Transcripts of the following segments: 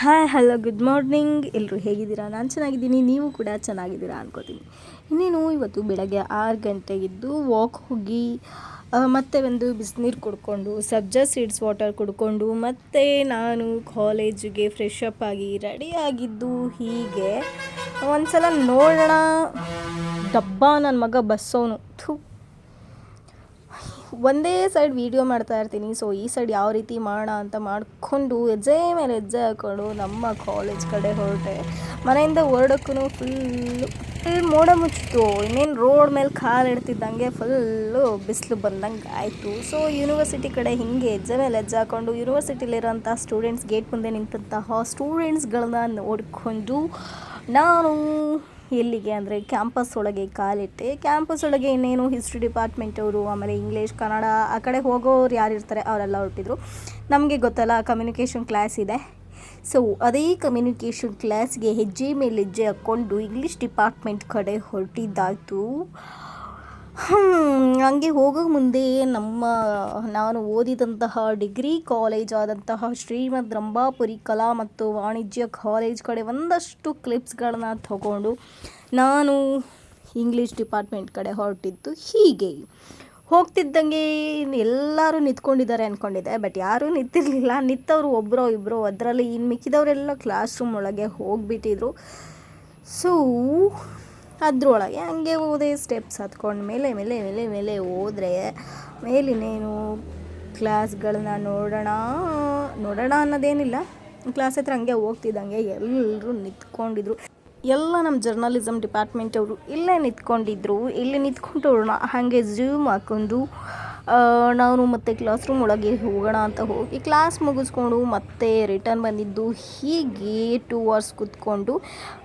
Hi, hello, good morning. ಎಲ್ಲರೂ ಹೇಗಿದ್ದೀರಾ? ನಾನು ಚೆನ್ನಾಗಿದ್ದೀನಿ. ನೀವು ಕೂಡ ಚೆನ್ನಾಗಿದ್ದೀರಾ ಅನ್ಕೋತೀನಿ. ಇನ್ನೇನು, ಇವತ್ತು ಬೆಳಗ್ಗೆ ಆರು ಗಂಟೆಗಿದ್ದು ವಾಕ್ ಹೋಗಿ ಮತ್ತೆ ಒಂದು ಬಿಸಿನೀರು ಕುಡ್ಕೊಂಡು ಸಬ್ಜಾ ಸೀಡ್ಸ್ ವಾಟರ್ ಕುಡ್ಕೊಂಡು, ಮತ್ತೆ ನಾನು ಕಾಲೇಜಿಗೆ ಫ್ರೆಶ್ ಅಪ್ ಆಗಿ ರೆಡಿ ಆಗಿದ್ದು ಹೀಗೆ. ಒಂದ್ಸಲ ನೋಡೋಣ. ಡಬ್ಬ ನನ್ನ ಮಗ ಬಸ್ಸವನು ಥೂ ಒಂದೇ ಸೈಡ್ ವೀಡಿಯೋ ಮಾಡ್ತಾ ಇರ್ತೀನಿ. ಸೊ ಈ ಸೈಡ್ ಯಾವ ರೀತಿ ಮಾಡೋಣ ಅಂತ ಮಾಡಿಕೊಂಡು ಹೆಜ್ಜೆ ಮೇಲೆ ಹೆಜ್ಜೆ ಹಾಕ್ಕೊಂಡು ನಮ್ಮ ಕಾಲೇಜ್ ಕಡೆ ಹೊರಟೆ. ಮನೆಯಿಂದ ಹೊರಡಕ್ಕೂ ಫುಲ್ಲು ಫುಲ್ ಮೋಡ ಮುಚ್ಚಿತು ಇನ್ನೇನು ರೋಡ್ ಮೇಲೆ ಕಾಲು ಇಡ್ತಿದ್ದಂಗೆ ಫುಲ್ಲು ಬಿಸಿಲು ಬಂದಂಗೆ ಆಯಿತು. ಸೊ ಯೂನಿವರ್ಸಿಟಿ ಕಡೆ ಹಿಂಗೆ ಹೆಜ್ಜೆ ಮೇಲೆ ಹೆಜ್ಜೆ ಹಾಕ್ಕೊಂಡು ಯೂನಿವರ್ಸಿಟಿಲಿರೋಂಥ ಸ್ಟೂಡೆಂಟ್ಸ್ ಗೇಟ್ ಮುಂದೆ ನಿಂತಹ ಸ್ಟೂಡೆಂಟ್ಸ್ಗಳನ್ನ ನೋಡಿಕೊಂಡು ನಾನು ಎಲ್ಲಿಗೆ ಅಂದರೆ ಕ್ಯಾಂಪಸ್ ಒಳಗೆ ಕಾಲಿಟ್ಟೆ. ಕ್ಯಾಂಪಸ್ ಒಳಗೆ ಇನ್ನೇನು ಹಿಸ್ಟ್ರಿ ಡಿಪಾರ್ಟ್ಮೆಂಟ್ ಅವರು, ಆಮೇಲೆ ಇಂಗ್ಲೀಷ್, ಕನ್ನಡ ಆ ಕಡೆ ಹೋಗೋರು ಯಾರು ಇರ್ತಾರೆ ಅವರೆಲ್ಲ ಹೊರಟಿದ್ರು. ನಮಗೆ ಗೊತ್ತಲ್ಲ ಕಮ್ಯುನಿಕೇಷನ್ ಕ್ಲಾಸ್ ಇದೆ. ಸೊ ಅದೇ ಕಮ್ಯುನಿಕೇಷನ್ ಕ್ಲಾಸ್ಗೆ ಹೆಜ್ಜೆ ಮೇಲೆ ಹೆಜ್ಜೆ ಹಾಕ್ಕೊಂಡು ಇಂಗ್ಲೀಷ್ ಡಿಪಾರ್ಟ್ಮೆಂಟ್ ಕಡೆ ಹೊರಟಿದ್ದಾಯಿತು. ಹಂಗೆ ಹೋಗೋ ಮುಂದೆ ನಮ್ಮ, ನಾನು ಓದಿದಂತಹ ಡಿಗ್ರಿ, ಕಾಲೇಜ್ ಆದಂತಹ ಶ್ರೀಮದ್ ರಂಭಾಪುರಿ ಕಲಾ ಮತ್ತು ವಾಣಿಜ್ಯ ಕಾಲೇಜ್ ಕಡೆ ಒಂದಷ್ಟು ಕ್ಲಿಪ್ಸ್ಗಳನ್ನ ತಗೊಂಡು ನಾನು ಇಂಗ್ಲೀಷ್ ಡಿಪಾರ್ಟ್ಮೆಂಟ್ ಕಡೆ ಹೊರಟಿದ್ದು ಹೀಗೆ. ಹೋಗ್ತಿದ್ದಂಗೆ ಎಲ್ಲರೂ ನಿಂತ್ಕೊಂಡಿದ್ದಾರೆ ಅಂದ್ಕೊಂಡಿದ್ದೆ ಬಟ್ ಯಾರೂ ನಿಂತಿರಲಿಲ್ಲ. ನಿಂತವರು ಒಬ್ಬರೋ ಇಬ್ಬರೋ ಅದರಲ್ಲಿ ಇನ್ನು ಮಿಕ್ಕಿದವರೆಲ್ಲ ಕ್ಲಾಸ್ ರೂಮ್ ಒಳಗೆ ಹೋಗಿಬಿಟ್ಟಿದ್ರು. ಸೊ ಅದ್ರೊಳಗೆ ಹಂಗೆ ಹೋದೆ ಸ್ಟೆಪ್ಸ್ ಹತ್ಕೊಂಡು ಮೇಲೆ ಮೇಲೆ ಮೇಲೆ ಮೇಲೆ ಹೋದರೆ ಮೇಲಿನೇನು ಕ್ಲಾಸ್ಗಳನ್ನ ನೋಡೋಣ ನೋಡೋಣ ಅನ್ನೋದೇನಿಲ್ಲ. ಕ್ಲಾಸ್ ಹತ್ರ ಹಂಗೆ ಹೋಗ್ತಿದ್ದಂಗೆ ಎಲ್ಲರೂ ನಿಂತ್ಕೊಂಡಿದ್ರು. ಎಲ್ಲ ನಮ್ಮ ಜರ್ನಲಿಸಮ್ ಡಿಪಾರ್ಟ್ಮೆಂಟ್ ಅವರು ಇಲ್ಲೇ ನಿಂತ್ಕೊಂಡಿದ್ರು. ಇಲ್ಲಿ ನಿಂತ್ಕೊಂಡು ಹಾಗೆ ಜೂಮ್ ಹಾಕೊಂಡು ನಾನು ಮತ್ತೆ ಕ್ಲಾಸ್ ರೂಮ್ ಒಳಗೆ ಹೋಗೋಣ ಅಂತ ಹೋಗಿ ಕ್ಲಾಸ್ ಮುಗಿಸ್ಕೊಂಡು ಮತ್ತೆ ರಿಟರ್ನ್ ಬಂದಿದ್ದು ಹೀಗೆ ಟೂ ಅವರ್ಸ್ ಕುತ್ಕೊಂಡು.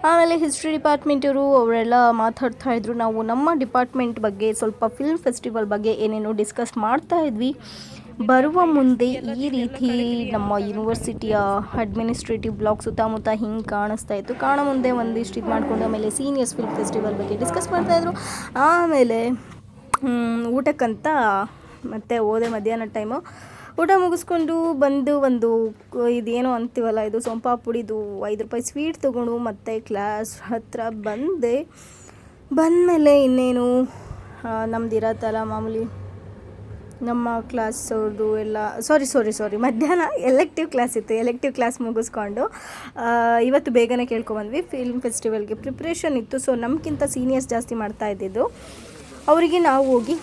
ಆಮೇಲೆ ಹಿಸ್ಟ್ರಿ ಡಿಪಾರ್ಟ್ಮೆಂಟವರು ಅವರೆಲ್ಲ ಮಾತಾಡ್ತಾ ಇದ್ರು. ನಾವು ನಮ್ಮ ಡಿಪಾರ್ಟ್ಮೆಂಟ್ ಬಗ್ಗೆ ಸ್ವಲ್ಪ ಫಿಲ್ಮ್ ಫೆಸ್ಟಿವಲ್ ಬಗ್ಗೆ ಏನೇನೋ ಡಿಸ್ಕಸ್ ಮಾಡ್ತಾ ಇದ್ವಿ. ಬರುವ ಮುಂದೆ ಈ ರೀತಿ ನಮ್ಮ ಯೂನಿವರ್ಸಿಟಿಯ ಅಡ್ಮಿನಿಸ್ಟ್ರೇಟಿವ್ ಬ್ಲಾಕ್ ಸುತ್ತಮುತ್ತ ಹಿಂಗೆ ಕಾಣಿಸ್ತಾ ಇತ್ತು. ಕಾಣೋ ಮುಂದೆ ಒಂದಿಷ್ಟು ಇದು ಮಾಡಿಕೊಂಡು ಆಮೇಲೆ ಸೀನಿಯರ್ಸ್ ಫಿಲ್ಮ್ ಫೆಸ್ಟಿವಲ್ ಬಗ್ಗೆ ಡಿಸ್ಕಸ್ ಮಾಡ್ತಾಯಿದ್ರು ಆಮೇಲೆ ಊಟಕ್ಕಂತ ಮತ್ತೆ ಹೋದೆ ಮಧ್ಯಾಹ್ನ ಟೈಮು ಊಟ ಮುಗಿಸ್ಕೊಂಡು ಬಂದು ಒಂದು, ಇದೇನೋ ಅಂತೀವಲ್ಲ, ಇದು ಸೊಂಪಾ ಪುಡಿದು ಐದು ರೂಪಾಯಿ ಸ್ವೀಟ್ ತೊಗೊಂಡು ಮತ್ತೆ ಕ್ಲಾಸ್ ಹತ್ರ ಬಂದೆ. ಬಂದಮೇಲೆ ಇನ್ನೇನು ನಮ್ದು ಇರತ್ತಲ್ಲ ಮಾಮೂಲಿ ನಮ್ಮ ಕ್ಲಾಸ್ ಅವ್ರದ್ದು ಎಲ್ಲ ಸಾರಿ ಸಾರಿ ಸಾರಿ ಮಧ್ಯಾಹ್ನ ಎಲೆಕ್ಟಿವ್ ಕ್ಲಾಸ್ ಇತ್ತು. ಎಲೆಕ್ಟಿವ್ ಕ್ಲಾಸ್ ಮುಗಿಸ್ಕೊಂಡು ಇವತ್ತು ಬೇಗನೆ ಕೇಳ್ಕೊಬಂದ್ವಿ ಫಿಲ್ಮ್ ಫೆಸ್ಟಿವಲ್ಗೆ ಪ್ರಿಪ್ರೇಷನ್ ಇತ್ತು. ಸೊ ನಮಗಿಂತ ಸೀನಿಯರ್ಸ್ ಜಾಸ್ತಿ ಮಾಡ್ತಾ ಇದ್ದಿದ್ದು, ಅವರಿಗೆ ನಾವು ಹೋಗಿ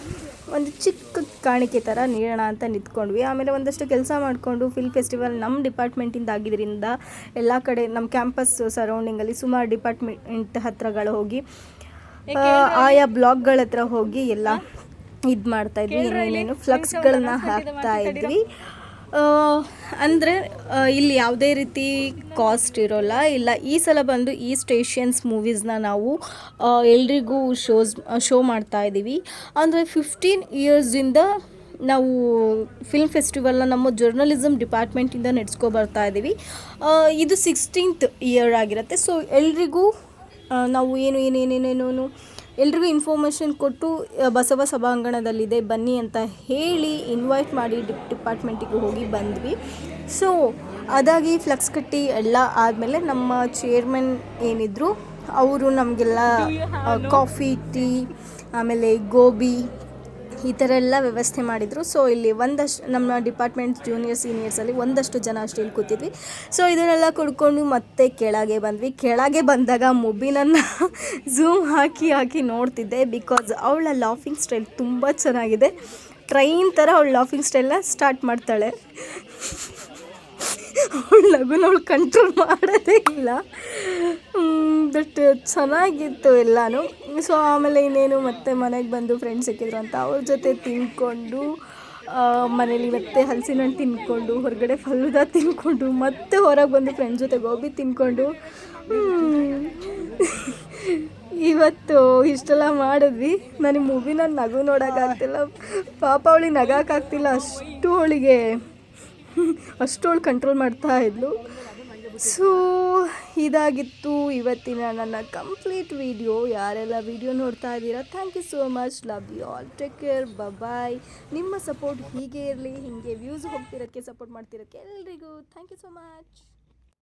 ಒಂದು ಚಿಕ್ಕ ಕಾಣಿಕೆ ಥರ ನೀಡೋಣ ಅಂತ ನಿಂತ್ಕೊಂಡ್ವಿ. ಆಮೇಲೆ ಒಂದಷ್ಟು ಕೆಲಸ ಮಾಡಿಕೊಂಡು ಫಿಲ್ ಫೆಸ್ಟಿವಲ್ ನಮ್ಮ ಡಿಪಾರ್ಟ್ಮೆಂಟಿಂದ ಆಗಿದ್ದರಿಂದ ಎಲ್ಲ ಕಡೆ ನಮ್ಮ ಕ್ಯಾಂಪಸ್ ಸರೌಂಡಿಂಗಲ್ಲಿ ಸುಮಾರು ಡಿಪಾರ್ಟ್ಮೆಂಟ್ ಹತ್ರಗಳು ಹೋಗಿ ಆಯಾ ಬ್ಲಾಕ್ಗಳ ಹತ್ರ ಹೋಗಿ ಎಲ್ಲ ಇದು ಮಾಡ್ತಾಯಿದ್ವಿ ಏನೇನು ಫ್ಲಕ್ಸ್ಗಳನ್ನ ಹಾಕ್ತಾ ಇದ್ವಿ. ಅಂದರೆ ಇಲ್ಲಿ ಯಾವುದೇ ರೀತಿ ಕಾಸ್ಟ್ ಇರೋಲ್ಲ. ಇಲ್ಲ, ಈ ಸಲ ಬಂದು ಈ ಏಷ್ಯನ್ಸ್ ಮೂವೀಸ್ನ ನಾವು ಎಲ್ರಿಗೂ ಶೋಸ್ ಶೋ ಮಾಡ್ತಾ ಇದ್ದೀವಿ. ಅಂದರೆ ಫಿಫ್ಟೀನ್ ಇಯರ್ಸಿಂದ ನಾವು ಫಿಲ್ಮ್ ಫೆಸ್ಟಿವಲ್ನ ನಮ್ಮ ಜರ್ನಲಿಸಮ್ ಡಿಪಾರ್ಟ್ಮೆಂಟಿಂದ ನಡೆಸ್ಕೊ ಬರ್ತಾ ಇದ್ದೀವಿ. ಇದು ಸಿಕ್ಸ್ಟೀನ್ತ್ ಇಯರ್ ಆಗಿರುತ್ತೆ. ಸೊ ಎಲ್ರಿಗೂ ನಾವು ಏನು ಏನೇನೇನೇನು ಎಲ್ರಿಗೂ ಇನ್ಫಾರ್ಮೇಷನ್ ಕೊಟ್ಟು ಬಸವ ಸಭಾಂಗಣದಲ್ಲಿದೆ, ಬನ್ನಿ ಅಂತ ಹೇಳಿ ಇನ್ವೈಟ್ ಮಾಡಿ ಡಿಪ್ ಡಿಪಾರ್ಟ್ಮೆಂಟಿಗೆ ಹೋಗಿ ಬಂದ್ವಿ. ಸೊ ಅದಾಗಿ ಫ್ಲಕ್ಸ್ ಕಟ್ಟಿ ಎಲ್ಲ ಆದಮೇಲೆ ನಮ್ಮ ಚೇರ್ಮನ್ ಏನಿದ್ರು, ಅವರು ನಮಗೆಲ್ಲ ಕಾಫಿ ಟೀ ಆಮೇಲೆ ಗೋಬಿ ಈ ಥರ ಎಲ್ಲ ವ್ಯವಸ್ಥೆ ಮಾಡಿದರು. ಸೊ ಇಲ್ಲಿ ಒಂದಷ್ಟು ನಮ್ಮ ಡಿಪಾರ್ಟ್ಮೆಂಟ್ ಜೂನಿಯರ್ ಸೀನಿಯರ್ಸಲ್ಲಿ ಒಂದಷ್ಟು ಜನ ಅಷ್ಟು ಇಲ್ಲಿ ಕೂತಿದ್ವಿ. ಸೊ ಇದನ್ನೆಲ್ಲ ಕುಡ್ಕೊಂಡು ಮತ್ತೆ ಕೆಳಗೆ ಬಂದ್ವಿ. ಕೆಳಗೆ ಬಂದಾಗ ಮುಬಿನನ್ನು ಝೂಮ್ ಹಾಕಿ ಹಾಕಿ ನೋಡ್ತಿದ್ದೆ ಬಿಕಾಸ್ ಅವಳ ಲಾಫಿಂಗ್ ಸ್ಟೈಲ್ ತುಂಬ ಚೆನ್ನಾಗಿದೆ. ಟ್ರೈನ್ ಥರ ಅವಳು ಲಾಫಿಂಗ್ ಸ್ಟೈಲ್ನ ಸ್ಟಾರ್ಟ್ ಮಾಡ್ತಾಳೆ. ಅವಳು ಲಗುನ ಅವಳು ಕಂಟ್ರೋಲ್ ಮಾಡೋದೇ ಇಲ್ಲ. ಬಟ್ ಚೆನ್ನಾಗಿತ್ತು ಎಲ್ಲನೂ. ಸೊ ಆಮೇಲೆ ಇನ್ನೇನು ಮತ್ತೆ ಮನೆಗೆ ಬಂದು ಫ್ರೆಂಡ್ಸ್ ಸಿಕ್ಕಿದ್ರು ಅಂತ ಅವ್ರ ಜೊತೆ ತಿನ್ಕೊಂಡು ಮನೇಲಿ ಮತ್ತೆ ಹಲಸಿನ ಹಣ್ಣು ತಿನ್ಕೊಂಡು, ಹೊರಗಡೆ ಫಲೂದ ತಿನ್ಕೊಂಡು, ಮತ್ತೆ ಹೊರಗೆ ಬಂದು ಫ್ರೆಂಡ್ಸ್ ಜೊತೆ ಗೋಬಿ ತಿನ್ಕೊಂಡು ಇವತ್ತು ಇಷ್ಟೆಲ್ಲ ಮಾಡಿದ್ವಿ. ನನಗೆ ಮೂವಿನ ನಗು ನೋಡೋಕ್ಕಾಗ್ತಿಲ್ಲ. ಪಾಪ ಅವಳಿಗೆ ನಗಾಕಾಗ್ತಿಲ್ಲ ಅಷ್ಟು ಅವಳಿಗೆ, ಅಷ್ಟು ಅವಳು ಕಂಟ್ರೋಲ್ ಮಾಡ್ತಾ ಇದ್ಲು. ಸೊ ಇದಾಗಿತ್ತು ಇವತ್ತಿನ ನನ್ನ ಕಂಪ್ಲೀಟ್ ವಿಡಿಯೋ ಯಾರೆಲ್ಲ ವಿಡಿಯೋ ನೋಡ್ತಾ ಇದ್ದೀರಾ thank you so much love you all take care bye ನಿಮ್ಮ ಸಪೋರ್ಟ್ ಹೀಗೆ ಇರಲಿ, ಹೀಗೆ ವ್ಯೂಸ್ ಹೋಗ್ತಿರೋಕ್ಕೆ ಸಪೋರ್ಟ್ ಮಾಡ್ತಿರೋಕ್ಕೆ ಎಲ್ರಿಗೂ ಥ್ಯಾಂಕ್ ಯು ಸೋ ಮಚ್